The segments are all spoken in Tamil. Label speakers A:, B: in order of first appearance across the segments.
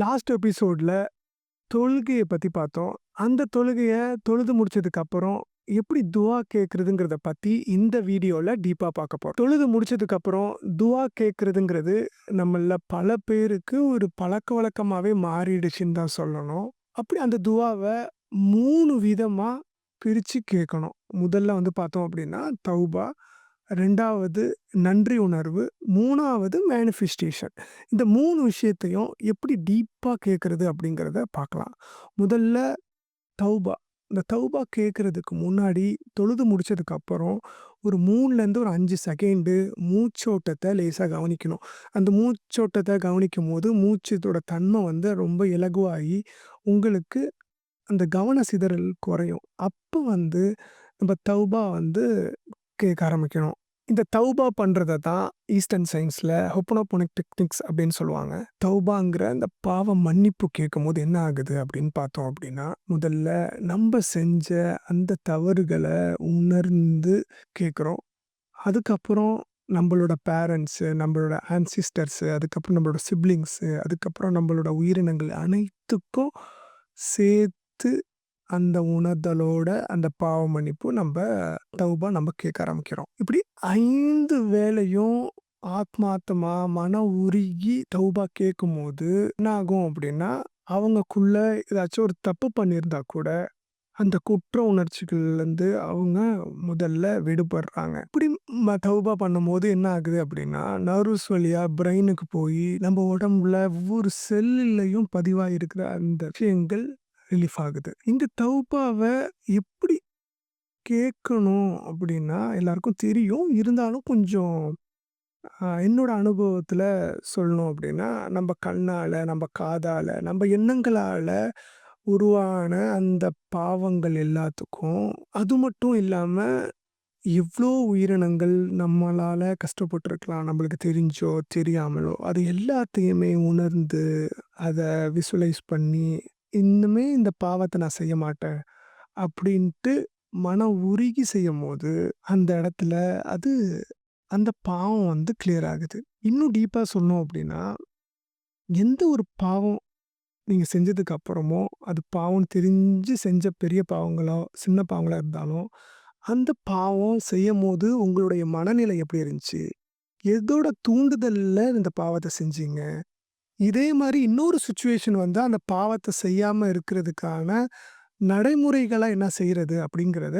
A: லாஸ்ட் எபிசோட்ல தொழுகையை பற்றி பார்த்தோம். அந்த தொழுகையை தொழுது முடிச்சதுக்கப்புறம் எப்படி துவா கேட்குறதுங்கிறத பற்றி இந்த வீடியோவில் டீப்பாக பார்க்க போகிறோம் தொழுது முடிச்சதுக்கப்புறம் துவா கேட்குறதுங்கிறது நம்மள பல பேருக்கு ஒரு பழக்க வழக்கமாகவே மாறிடுச்சுன்னு தான் சொல்லணும். அப்படி அந்த துவாவை மூணு விதமாக பிரித்து கேட்கணும். முதல்ல வந்து பார்த்தோம் அப்படின்னா, தௌபா. ரெண்டாவது நன்றி உணர்வு. மூணாவது மேனிஃபெஸ்டேஷன். இந்த மூணு விஷயத்தையும் எப்படி டீப்பாக கேட்குறது அப்படிங்கிறத பார்க்கலாம். முதல்ல தௌபா. இந்த தௌபா கேட்கறதுக்கு முன்னாடி தொழுது முடித்ததுக்கப்புறம் ஒரு மூணுலேருந்து ஒரு அஞ்சு செகண்டு மூச்சோட்டத்தை லேசாக கவனிக்கணும். அந்த மூச்சோட்டத்தை கவனிக்கும் போது மூச்சத்தோட தன்மை வந்து ரொம்ப இலகுவாகி, உங்களுக்கு அந்த கவன சிதறல் குறையும். அப்போ வந்து நம்ம தௌபா வந்து கேட்க ஆரம்பிக்கணும். இந்த தௌபா பண்ணுறதை தான் ஈஸ்டர்ன் சயின்ஸில் ஹொப்பனோபோனிக் டெக்னிக்ஸ் அப்படின்னு சொல்லுவாங்க. தௌபாங்கிற அந்த பாவ மன்னிப்பு கேட்கும்போது என்ன ஆகுது அப்படின்னு பார்த்தோம் அப்படின்னா, முதல்ல நம்ம செஞ்ச அந்த தவறுகளை உணர்ந்து கேட்குறோம். அதுக்கப்புறம் நம்மளோட பேரண்ட்ஸு, நம்மளோட ஆன்சிஸ்டர்ஸு, அதுக்கப்புறம் நம்மளோட சிப்ளிங்ஸு அதுக்கப்புறம் நம்மளோட உயிரினங்கள் அனைத்துக்கும் சேர்த்து அந்த உணர்தலோட அந்த பாவ மன்னிப்பு நம்ம தௌபா நம்ம கேட்க ஆரம்பிக்கிறோம். இப்படி ஐந்து வேளையும் ஆத்மாத்தமா மன உருகி தௌபா கேட்கும்போது என்ன ஆகும் அப்படின்னா, அவங்கக்குள்ள ஏதாச்சும் ஒரு தப்பு பண்ணியிருந்தா கூட, அந்த குற்ற உணர்ச்சிகள்லேருந்து அவங்க முதல்ல விடுபடுறாங்க. இப்படி ம தௌபா பண்ணும்போது என்ன ஆகுது அப்படின்னா, நர்வஸ் வழியாக பிரெயினுக்கு போய் நம்ம உடம்புல ஒவ்வொரு செல்லுலையும் பதிவாக இருக்கிற அந்த விஷயங்கள் ரிலீஃப் ஆகுது. இந்த தௌபாவ எப்படி கேட்கணும் அப்படின்னா, எல்லாருக்கும் தெரியும். இருந்தாலும் கொஞ்சம் என்னோட அனுபவத்தில் சொல்லணும் அப்படின்னா, நம்ம கண்ணால் நம்ம காதால் நம்ம எண்ணங்களால் உருவான அந்த பாவங்கள் எல்லாத்துக்கும், அது மட்டும் இல்லாமல் எவ்வளோ உயிரினங்கள் நம்மளால் கஷ்டப்பட்டுருக்கலாம். நம்மளுக்கு தெரிஞ்சோ, தெரியாமலோ. அது எல்லாத்தையுமே உணர்ந்து, அதை விசுவலைஸ் பண்ணி, "இன்னுமே இந்த பாவத்தை நான் செய்ய மாட்டேன்." அப்படின்ட்டு மன உருகி செய்யும் போது அந்த இடத்துல அது அந்த பாவம் வந்து கிளியர் ஆகுது. இன்னும் டீப்பாக சொல்லணும் அப்படின்னா, எந்த ஒரு பாவம் நீங்கள் செஞ்சதுக்கு அப்புறமோ, அது பாவம் தெரிஞ்சு செஞ்ச பெரிய பாவங்களோ, சின்ன பாவங்களாக இருந்தாலும், அந்த பாவம் செய்யும் போது உங்களுடைய மனநிலை எப்படி இருந்துச்சு? எதோட தூண்டுதலில் இந்த பாவத்தை செஞ்சீங்க? இதே மாதிரி இன்னொரு சுச்சுவேஷன் வந்து அந்த பாவத்தை செய்யாமல் இருக்கிறதுக்கான நடைமுறைகளாக என்ன செய்கிறது அப்படிங்கிறத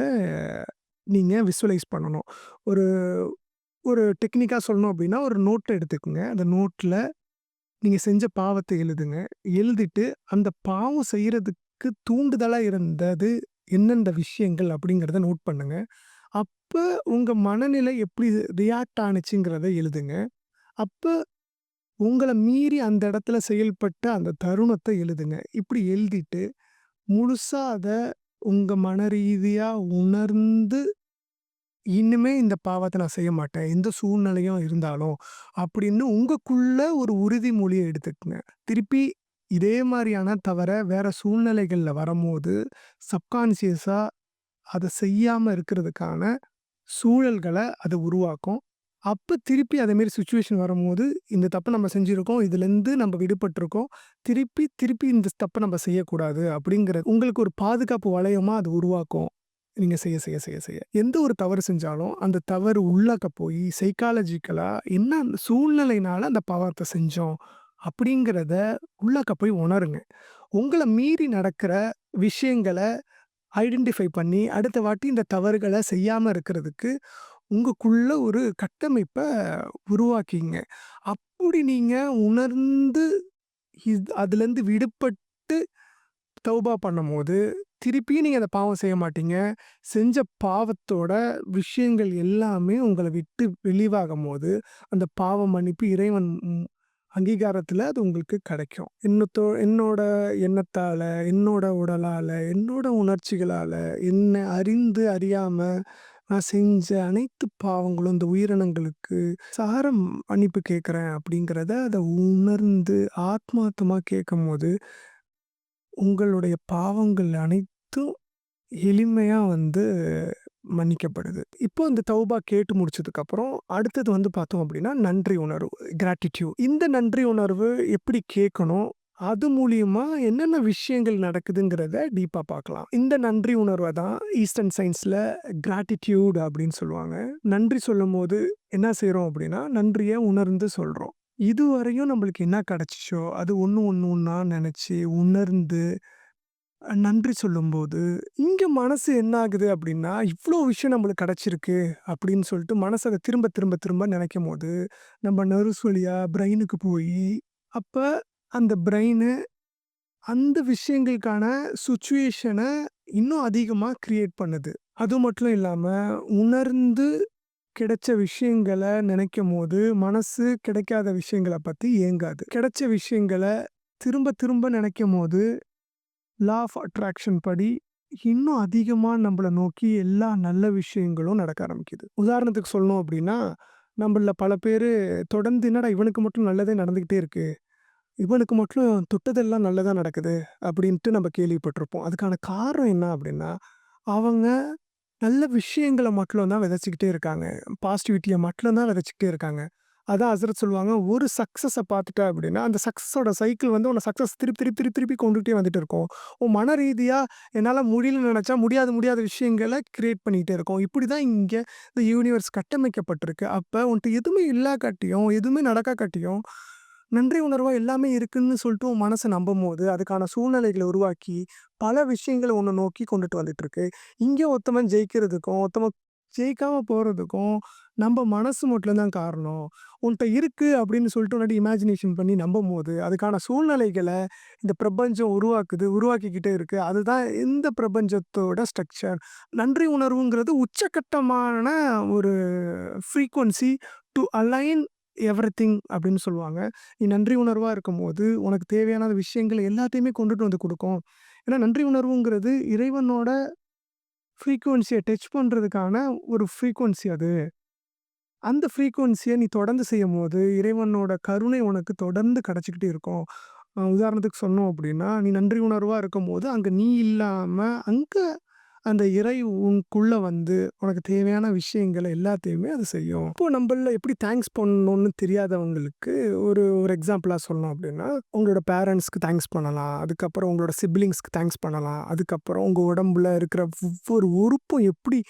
A: நீங்கள் விசுவலைஸ் பண்ணணும். ஒரு ஒரு டெக்னிக்காக சொல்லணும் அப்படின்னா, ஒரு நோட்டை எடுத்துக்கோங்க அந்த நோட்டில் நீங்கள் செஞ்ச பாவத்தை எழுதுங்க. எழுதிட்டு, அந்த பாவம் செய்கிறதுக்கு தூண்டுதலாக இருந்தது எந்தெந்த விஷயங்கள் அப்படிங்கிறத நோட் பண்ணுங்க. அப்போ உங்கள் மனநிலை எப்படி ரியாக்ட் ஆணுச்சுங்கிறத எழுதுங்க. அப்போ உங்களை மீறி அந்த இடத்துல செயல்பட்ட அந்த தருணத்தை எழுதுங்க. இப்படி எழுதிட்டு, முழுசாக அதை உங்கள் மன ரீதியாக உணர்ந்து, இன்னுமே இந்த பாவத்தை நான் செய்ய மாட்டேன். எந்த சூழ்நிலையும் இருந்தாலும்." அப்படின்னு உங்களுக்குள்ள ஒரு உறுதிமொழியை எடுத்துக்கங்க. திருப்பி இதே மாதிரியான தவற வேற சூழ்நிலைகள்ல வரும்போது சப்கான்சியஸாக அதை செய்யாம இருக்கிறதுக்கான சூழல்களை அது உருவாக்கும். அப்போ திருப்பி அதேமாரி மாரி வரும்போது, "இந்த தப்பை நம்ம செஞ்சிருக்கோம். இதுலேருந்து நம்ம விடுபட்டுருக்கோம். திருப்பி திருப்பி இந்த தப்ப நம்ம செய்யக்கூடாது." அப்படிங்கிற உங்களுக்கு ஒரு பாதுகாப்பு வளையமா அது உருவாக்கும். நீங்க செய்ய செய்ய செய்ய செய்ய. எந்த ஒரு தவறு செஞ்சாலும், அந்த தவறு உள்ளாக்க போய் சைக்காலஜிக்கலா என்ன அந்த சூழ்நிலையினால அந்த பாவத்த செஞ்சோம், அப்படிங்கிறத உள்ளாக்க போய் உணருங்க. உங்கள மீறி நடக்கிற விஷயங்கள ஐடென்டிஃபை பண்ணி, அடுத்த வாட்டி இந்த தவறுகள செய்யாம இருக்கிறதுக்கு, உங்களுக்குள்ள ஒரு கட்டமைப்ப உருவாக்கிங்க. அப்படி நீங்க உணர்ந்து, இத் அதுலேருந்து விடுபட்டு தௌபா பண்ணும்போது, திருப்பியும் நீங்க அந்த பாவம் செய்ய மாட்டீங்க. செஞ்ச பாவத்தோட விஷயங்கள் எல்லாமே உங்கள விட்டு வெளிவாகும்போது, அந்த பாவ மன்னிப்பு இறைவன் ம் அது உங்களுக்கு கிடைக்கும். என்னத்தோ என்னோட எண்ணத்தால, என்னோட உடலால, என்னோட உணர்ச்சிகளால, என்ன அறிந்து அறியாம நான் செஞ்ச அனைத்து பாவங்களும் இந்த உயிரினங்களுக்கு சாரம் மன்னிப்பு கேட்குறேன் அப்படிங்கிறத அதை உணர்ந்து ஆத்மார்த்தமா கேட்கும்போது, உங்களுடைய பாவங்கள் அனைத்தும் எளிமையா வந்து மன்னிக்கப்படுது. இப்போ இந்த தௌபா கேட்டு முடிச்சதுக்கப்புறம், அடுத்தது வந்து பார்த்தோம் அப்படின்னா, நன்றி உணர்வு. கிராட்டிட்யூட். இந்த நன்றி உணர்வு எப்படி கேட்கணும்? அது மூலியமா என்னென்ன விஷயங்கள் நடக்குதுங்கிறத டீப்பாக பார்க்கலாம். இந்த நன்றி உணர்வை தான் ஈஸ்டர்ன் சயின்ஸில் கிராட்டிடியூட் அப்படின்னு சொல்லுவாங்க. நன்றி சொல்லும்போது என்ன செய்கிறோம் அப்படின்னா, நன்றியை உணர்ந்து சொல்கிறோம் இதுவரையும் நம்மளுக்கு என்ன கிடச்சிச்சோ அது ஒன்று ஒன்று ஒன்றா நினச்சி உணர்ந்து நன்றி சொல்லும்போது, இங்கே மனசு என்ன ஆகுது அப்படின்னா, இவ்வளோ விஷயம் நம்மளுக்கு கிடச்சிருக்கு அப்படின்னு சொல்லிட்டு மனசு அதை திரும்ப திரும்ப திரும்ப நெனைக்கும்போது, நம்ம நெருசொலியாக பிரெயினுக்கு போய் அப்போ அந்த பிரெயினு அந்த விஷயங்களுக்கான சுச்சுவேஷனை இன்னும் அதிகமாக க்ரியேட் பண்ணுது. அது மட்டும் இல்லாமல் உணர்ந்து கிடைச்ச விஷயங்கள நெனைக்கும்போது, மனசு கிடைக்காத விஷயங்கள பற்றி ஏங்காது. கிடைச்ச விஷயங்கள திரும்ப திரும்ப நெனைக்கும்போது, லா ஆஃப் அட்ராக்ஷன் படி இன்னும் அதிகமாக நம்மள நோக்கி எல்லா நல்ல விஷயங்களும் நடக்க ஆரம்பிக்குது. உதாரணத்துக்கு சொல்லணும் அப்படின்னா, நம்மள பல பேர் தொடர்ந்து "என்னடா இவனுக்கு மட்டும் நல்லதே நடந்துக்கிட்டே இருக்குது இவனுக்கு மட்டும் தொட்டதெல்லாம் நல்லதாக நடக்குது." அப்படின்ட்டு நம்ம கேள்விப்பட்டிருப்போம். அதுக்கான காரணம் என்ன அப்படின்னா, அவங்க நல்ல விஷயங்கள மட்டும் தான் விதைச்சுக்கிட்டே இருக்காங்க. பாசிட்டிவிட்டியை மட்டும் தான் இருக்காங்க. அதான் அசரத் சொல்லுவாங்க, "ஒரு சக்ஸஸை பார்த்துட்டா அப்படின்னா, அந்த சக்ஸஸோட சைக்கிள் வந்து உன்னை சக்ஸஸ் திருப்பி திருப்பி திருப்பி திருப்பி கொண்டுகிட்டே வந்துட்டு இருக்கும். உன் மன ரீதியாக என்னால் முடியலன்னு நினச்சா முடியாத முடியாத விஷயங்கள கிரியேட் பண்ணிகிட்டே இருக்கும். இப்படி தான் இங்கே இந்த யூனிவர்ஸ் கட்டமைக்கப்பட்டிருக்கு. அப்போ உன்ட்டு எதுவுமே இல்லாக்காட்டியும், எதுவுமே நடக்காக்காட்டியும், நன்றி உணர்வா எல்லாமே இருக்குன்னு சொல்லிட்டு உன் மனச நம்பும்போது, அதுக்கான சூழ்நிலைகளை உருவாக்கி, பல விஷயங்களை ஒன்று நோக்கி கொண்டுட்டு வந்துட்டுருக்கு. இங்கே ஒருத்தவன் ஜெயிக்கிறதுக்கும், ஒருத்தவன் ஜெயிக்காம போகிறதுக்கும் நம்ம மனசு மட்டும் தான் காரணம். உன்கிட்ட இருக்குது அப்படின்னு சொல்லிட்டு முன்னாடி இமேஜினேஷன் பண்ணி நம்பும்போது, அதுக்கான சூழ்நிலைகளை இந்த பிரபஞ்சம் உருவாக்குது, உருவாக்கிக்கிட்டே இருக்குது அதுதான் இந்த பிரபஞ்சத்தோட ஸ்ட்ரக்சர். நன்றி உணர்வுங்கிறது உச்சக்கட்டமான ஒரு ஃப்ரீக்குவன்சி டு அலைன் எவ்ரிதிங் அப்படின்னு சொல்லுவாங்க. நீ நன்றி உணர்வா இருக்கும்போது, உனக்கு தேவையான விஷயங்கள் எல்லாத்தையுமே கொண்டுட்டு வந்து குடுக்கும். ஏன்னா நன்றி உணர்வுங்கிறது இறைவனோட ஃப்ரீக்வன்சிய டச் பண்றதுக்கான ஒரு ஃப்ரீக்குவன்சி அது. அந்த ஃப்ரீக்வன்சிய நீ தொடர்ந்து செய்யும்போது, இறைவனோட கருணை உனக்கு தொடர்ந்து கிடைச்சுக்கிட்டே இருக்கும். அ உதாரணத்துக்கு சொன்னோம் அப்படின்னா, நீ நன்றி உணர்வா இருக்கும்போது, அங்க நீ இல்லாம, அங்க அந்த இறை உனக்குள்ள வந்து, உனக்கு தேவையான விஷயங்களை எல்லாத்தையுமே அது செய்யும். இப்போ நம்மள எப்படி தேங்க்ஸ் பண்ணணும்னு தெரியாதவங்களுக்கு ஒரு ஒரு எக்ஸாம்பிளாக சொல்லணும் அப்படின்னா, உங்களோட பேரண்ட்ஸ்க்கு தேங்க்ஸ் பண்ணலாம். அதுக்கப்புறம் உங்களோட சிப்ளிங்ஸ்க்கு தேங்க்ஸ் பண்ணலாம். அதுக்கப்புறம் உங்கள் உடம்புல இருக்கிற ஒவ்வொரு உறுப்பும் எப்படி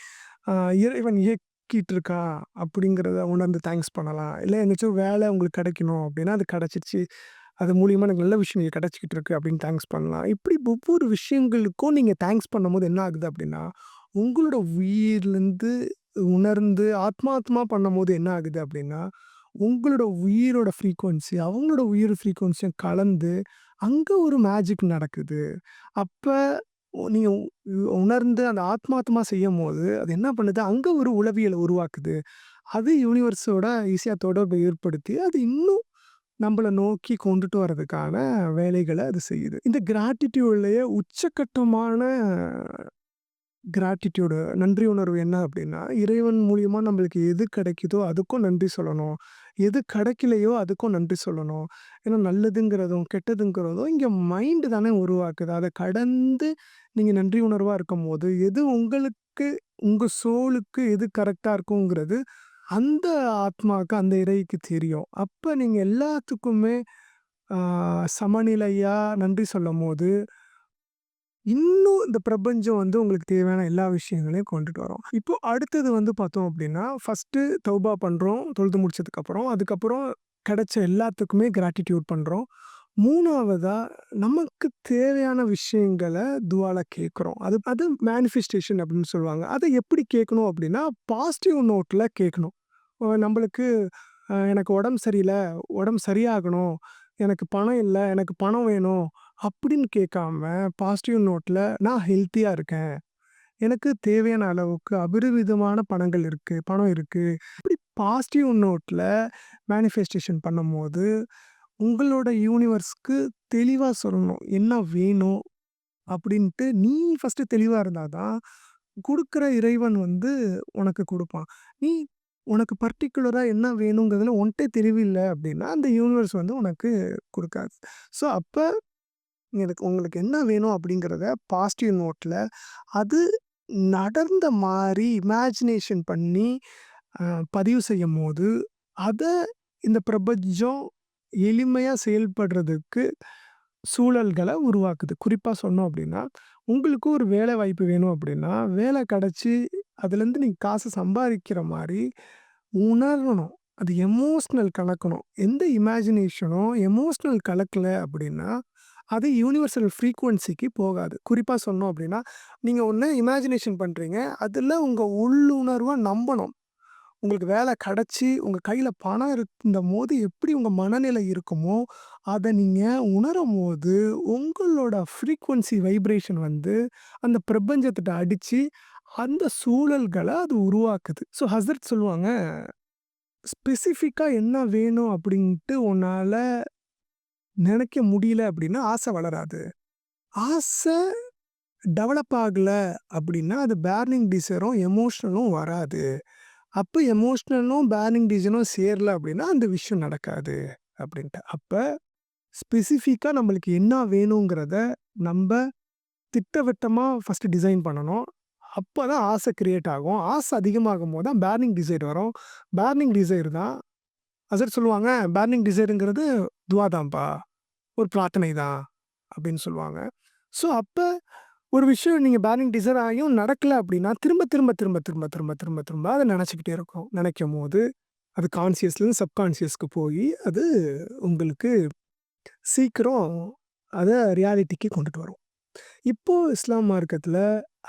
A: இறைவன் இயக்கிட்டு இருக்கா அப்படிங்கிறத உணர்ந்து தேங்க்ஸ் பண்ணலாம். இல்லை எங்கேயாச்சும் வேலை உங்களுக்கு கிடைக்கணும் அப்படின்னா, அது கிடைச்சிருச்சு. அது மூலியமாக எனக்கு நல்ல விஷயம் நீங்கள் கிடச்சிக்கிட்டு இருக்கு அப்படின்னு தேங்க்ஸ் பண்ணலாம். இப்படி ஒவ்வொரு விஷயங்களுக்கும் நீங்கள் தேங்க்ஸ் பண்ணும்போது என்ன ஆகுது அப்படின்னா, உங்களோட உயிர்லேருந்து உணர்ந்து ஆத்மாத்மா பண்ணும்போது என்ன ஆகுது அப்படின்னா, உங்களோட உயிரோட ஃப்ரீக்குவன்சி அவங்களோட உயிர் ஃப்ரீக்குவன்சியும் கலந்து, அங்கே ஒரு மேஜிக் நடக்குது. அப்போ நீங்கள் உணர்ந்து அந்த ஆத்மார்த்தமாக செய்யும் போது அது என்ன பண்ணுது, அங்கே ஒரு உளவியலை உருவாக்குது. அது யூனிவர்ஸோட ஈஸியாக தொடர்பை ஏற்படுத்தி, அது இன்னும் நம்மளை நோக்கி கொண்டுட்டு வர்றதுக்கான வேலைகளை அது செய்யுது. இந்த கிராட்டிடியூட்லேயே உச்சக்கட்டமான கிராட்டிடியூடு நன்றி உணர்வு என்ன அப்படின்னா, இறைவன் மூலியமாக நம்மளுக்கு எது கிடைக்குதோ அதுக்கும் நன்றி சொல்லணும். எது கிடைக்கலையோ அதுக்கும் நன்றி சொல்லணும். ஏன்னா நல்லதுங்கிறதும், கெட்டதுங்கிறதும் இங்கே மைண்டு தானே உருவாக்குது. அதை கடந்து நீங்கள் நன்றி உணர்வாக இருக்கும் போது எது உங்களுக்கு உங்கள் சோலுக்கு எது கரெக்டாக இருக்குங்கிறது, அந்த ஆத்மாவுக்கு அந்த இறைக்கு தெரியும். அப்போ நீங்கள் எல்லாத்துக்குமே சமநிலையாக நன்றி சொல்லும் போது இன்னும் இந்த பிரபஞ்சம் வந்து உங்களுக்கு தேவையான எல்லா விஷயங்களையும் கொண்டுட்டு வரும். இப்போ அடுத்தது வந்து பார்த்தோம் அப்படின்னா, ஃபஸ்ட்டு தௌபா பண்ணுறோம் தொழுது முடிச்சதுக்கப்புறம். அதுக்கப்புறம் கிடைச்ச எல்லாத்துக்குமே கிராட்டிடியூட் பண்ணுறோம் மூணாவதாக நமக்கு தேவையான விஷயங்கள துவால கேட்குறோம். அது அது மேனிஃபெஸ்டேஷன் அப்படின்னு சொல்லுவாங்க. அதை எப்படி கேட்கணும் அப்படின்னா, பாசிட்டிவ் நோட்டில் கேட்கணும். நம்மளுக்கு எனக்கு உடம்பு சரியில்லை உடம்பு சரியாகணும், எனக்கு பணம் இல்லை எனக்கு பணம் வேணும் அப்படின்னு கேட்காம, பாசிட்டிவ் நோட்டில் நான் ஹெல்த்தியாக இருக்கேன். எனக்கு தேவையான அளவுக்கு அபரிவிதமான பணங்கள் இருக்குது பணம் இருக்குது இப்படி பாசிட்டிவ் நோட்டில் மேனிஃபெஸ்டேஷன் பண்ணும்போது, உங்களோட யூனிவர்ஸ்க்கு தெளிவாக சொல்லணும். என்ன வேணும்? அப்படின்ட்டு நீ ஃபஸ்ட்டு தெளிவாக இருந்தால் தான், கொடுக்குற இறைவன் வந்து உனக்கு கொடுப்பான். நீ உனக்கு பர்டிகுலராக என்ன வேணுங்கிறதுல ஒன்ட்டே தெளிவில்ல அப்படின்னா, அந்த யூனிவர்ஸ் வந்து உனக்கு கொடுக்காது. ஸோ அப்போ எனக்கு உங்களுக்கு என்ன வேணும் அப்படிங்கிறத பாசிட்டிவ் நோட்டில் அது நடந்த மாதிரி இமேஜினேஷன் பண்ணி பதிவு செய்யும் போது அதை இந்த பிரபஞ்சம் எளிமையாக செயல்படுறதுக்கு சூழல்களை உருவாக்குது. குறிப்பாக சொன்னோம் அப்படின்னா உங்களுக்கு ஒரு வேலை வாய்ப்பு வேணும் அப்படின்னா வேலை கிடச்சி அதுலேருந்து நீங்கள் காசு சம்பாதிக்கிற மாதிரி உணரணும். அது எமோஷ்னல் கலக்கணும். எந்த இமேஜினேஷனும் எமோஷ்னல் கலக்கல அப்படின்னா அது யூனிவர்சல் ஃப்ரீக்குவன்சிக்கு போகாது. குறிப்பாக சொன்னோம் அப்படின்னா நீங்கள் ஒன்று இமேஜினேஷன் பண்ணுறீங்க அதில் உங்கள் உள்ளுணர்வாக நம்பணும். உங்களுக்கு வேலை கிடச்சி உங்க கையில் பணம் இருந்தம்போது எப்படி உங்க மனநிலை இருக்குமோ, அதை நீங்கள் உணரும் உணரும்போது, உங்களோட ஃப்ரீக்வன்சி வைப்ரேஷன் வந்து அந்த பிரபஞ்சத்திட்ட அடிச்சு, அந்த சூழல்களை அது உருவாக்குது. ஸோ ஹசரத் சொல்லுவாங்க, ஸ்பெசிஃபிக்காக என்ன வேணும் அப்படின்ட்டு உன்னால நினைக்க முடியல அப்படின்னா ஆசை வளராது. ஆசை டெவலப் ஆகல அப்படின்னா அது பேர்னிங் டிசரும் எமோஷனலும் வராது. அப்போ எமோஷ்னலும் பேர்னிங் டிசைரும் சேரல அப்படின்னா அந்த விஷயம் நடக்காது அப்படின்ட்டு அப்ப ஸ்பெசிஃபிக்காக நம்மளுக்கு என்ன வேணுங்கிறத நம்ம திட்டவட்டமாக ஃபஸ்ட்டு டிசைன் பண்ணணும். அப்போ தான் ஆசை கிரியேட் ஆகும். ஆசை அதிகமாகும்போது தான் பேர்னிங் டிசைர் வரும். பேர்னிங் டிசைர் தான் அசர் சொல்லுவாங்க, பேர்னிங் டிசைருங்கிறது துவாதான்ப்பா ஒரு பிரார்த்தனை தான் அப்படின்னு சொல்லுவாங்க. ஸோ அப்போ ஒரு விஷயம் நீங்கள் பேரிங் டிசைர் ஆகியும் நடக்கல அப்படின்னா திரும்ப திரும்ப திரும்ப திரும்ப திரும்ப திரும்ப திரும்ப அதை நினச்சிக்கிட்டே இருக்கும். நினைக்கும் போது அது கான்சியஸ்லேருந்து சப்கான்சியஸ்க்கு போய் அது உங்களுக்கு சீக்கிரம் அதை ரியாலிட்டிக்கு கொண்டுட்டு வரும். இப்போது இஸ்லாம் மார்க்கத்தில்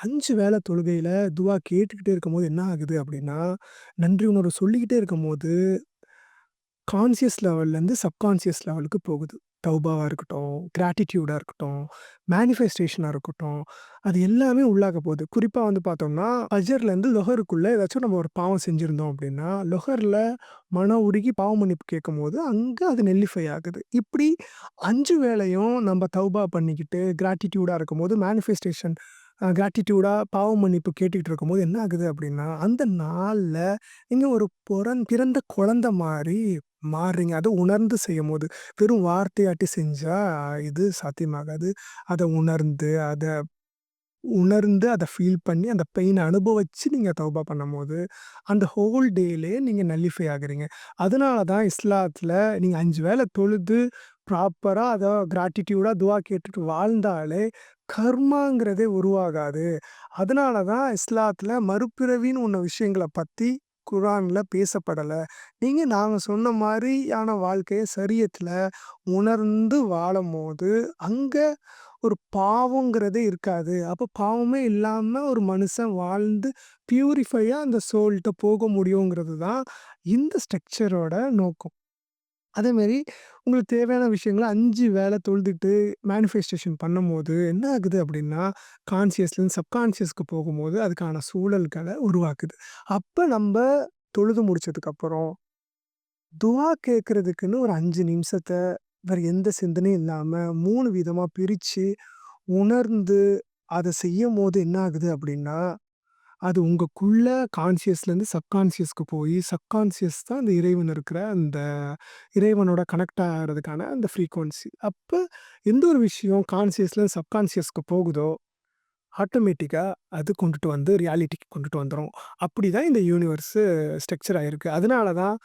A: அஞ்சு வேலை தொழுகையில் துவா கேட்டுக்கிட்டே இருக்கும்போது என்ன ஆகுது அப்படின்னா நன்றி உணர்வு சொல்லிக்கிட்டே இருக்கும் போது கான்சியஸ் லெவல்லேருந்து சப்கான்சியஸ் லெவலுக்கு போகுது. தௌபாவாக இருக்கட்டும், கிராட்டிடியூடாக இருக்கட்டும், மேனிஃபெஸ்டேஷனாக இருக்கட்டும், அது எல்லாமே உள்ளாக போகுது. குறிப்பாக வந்து பார்த்தோம்னா, அஜர்லேருந்து லொஹருக்குள்ளே ஏதாச்சும் நம்ம ஒரு பாவம் செஞ்சுருந்தோம் அப்படின்னா லொஹரில் மன உருகி பாவ மன்னிப்பு கேட்கும்போது, அங்கே அது நெல்லிஃபை ஆகுது. இப்படி அஞ்சு வேளையும் நம்ம தௌபா பண்ணிக்கிட்டு, கிராட்டிட்யூடா இருக்கும்போது, மேனிஃபெஸ்டேஷன் கிராட்டிடியூடாக பாவம் பாவ மன்னிப்பு கேட்டுக்கிட்டு இருக்கும்போது என்ன ஆகுது அப்படின்னா அந்த நாளில் நீங்கள் ஒரு பிறந் பிறந்த குழந்த மாதிரி மாறுறீங்க. அதை உணர்ந்து செய்யும்போது. வெறும் வார்த்தையாட்டி செஞ்சா இது சாத்தியமாகாது. அத உணர்ந்து, அத உணர்ந்து, அத ஃபீல் பண்ணி, அந்த பெயின அனுபவிச்சு நீங்க தௌபா பண்ணும்போது, அந்த ஹோல் டேலயே நீங்க நல்லிஃபை ஆகுறீங்க. அதனால தான் இஸ்லாத்துல நீங்க 5 வேள தொழுது, ப்ராப்பரா அத கிராட்டிட்யூடா துவா கேட்டுட்டு வாழ்ந்தாலே, கர்மாங்கிறதே உருவாகாது. அதனால தான் இஸ்லாத்துல மறுபிறவின்னு ஒண்ணு விஷயங்கள பத்தி குரானில் பேசப்படலை நீங்கள் நாங்கள் சொன்ன மாதிரியான வாழ்க்கையை சரியத்தில் உணர்ந்து வாழும் போது அங்கே ஒரு பாவங்கிறதே இருக்காது. அப்போ பாவமே இல்லாமல் ஒரு மனுஷன் வாழ்ந்து பியூரிஃபையாக அந்த சோல்கிட்ட போக முடியுங்கிறது தான் இந்த ஸ்ட்ரக்சரோட நோக்கம். அதேமாரி உங்களுக்கு தேவையான விஷயங்கள 5 வேள தொழுதுட்டு மேனிஃபெஸ்டேஷன் பண்ணும்போது என்ன ஆகுது அப்படின்னா, கான்ஷியஸ்லேருந்து சப்கான்ஷியஸ்க்கு போகும்போது, அதுக்கான சூழல்கள உருவாக்குது. அப்ப நம்ப தொழுது முடிச்சதுக்கப்புறம், துவா கேட்கறதுக்குன்னு ஒரு 5 நிமிஷத்த வேற எந்த சிந்தனையும் இல்லாம 3 விதமா பிரிச்சு, உணர்ந்து அத செய்யும்போது என்ன ஆகுது அப்படின்னா அது உங்களுக்குள்ள கான்ஷியஸ்லேருந்து சப்கான்சியஸ்க்கு போய் சப்கான்சியஸ் தான் அந்த இறைவன் இருக்கிற அந்த இறைவனோட கனெக்ட் ஆகிறதுக்கான அந்த ஃப்ரீக்வன்சி. அப்போ எந்த ஒரு விஷயம் கான்சியஸ்லேருந்து சப்கான்சியஸ்க்கு போகுதோ, ஆட்டோமேட்டிக்காக அது கொண்டுட்டு வந்து ரியாலிட்டிக்கு கொண்டுட்டு அப்படி தான் இந்த யூனிவர்ஸு ஸ்ட்ரக்சர் ஆகிருக்கு அதனால தான்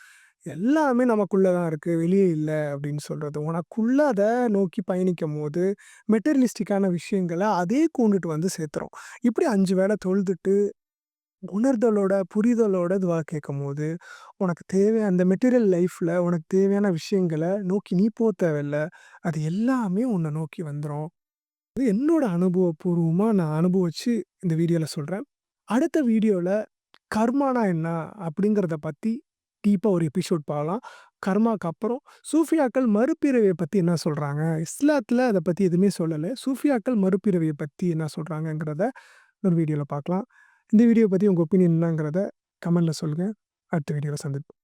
A: எல்லாமே நமக்குள்ளே தான் இருக்குது வெளியே இல்லை அப்படின்னு சொல்கிறது உனக்குள்ள அதை நோக்கி பயணிக்கும் போது மெட்டீரியலிஸ்டிக்கான விஷயங்கள அதே கொண்டுட்டு வந்து சேர்த்துரும். இப்டி 5 வேள தொழுதுட்டு, உணர்தலோட, புரிதலோட துவா கேட்கும்போது, உனக்கு தேவை அந்த மெட்டீரியல் லைஃப்ல உனக்கு தேவையான விஷயங்கள நோக்கி நீ போ தேவையில்ல. அது எல்லாமே உன்ன நோக்கி வந்துரும். இது என்னோட அனுபவபூர்வமா நான் அனுபவிச்சு இந்த வீடியோல சொல்றேன். அடுத்த வீடியோல கர்மானா என்ன? அப்படிங்கிறத பத்தி டீப்பா ஒரு எபிசோட் பார்க்கலாம். கர்மாக்கு அப்புறம் சூஃபியாக்கள் மறுபிறவிய பத்தி என்ன சொல்றாங்க? இஸ்லாத்துல அத பத்தி எதுவுமே சொல்லல. சூஃபியாக்கள் மறுபிறவிய பத்தி என்ன சொல்றாங்கங்கிறத ஒரு வீடியோல பார்க்கலாம். இந்த வீடியோ பற்றி உங்கள் ஒப்பீனியன் என்னங்கிறத கமெண்டில் சொல்லுங்கள் அடுத்த வீடியோவில் சந்திப்போம்.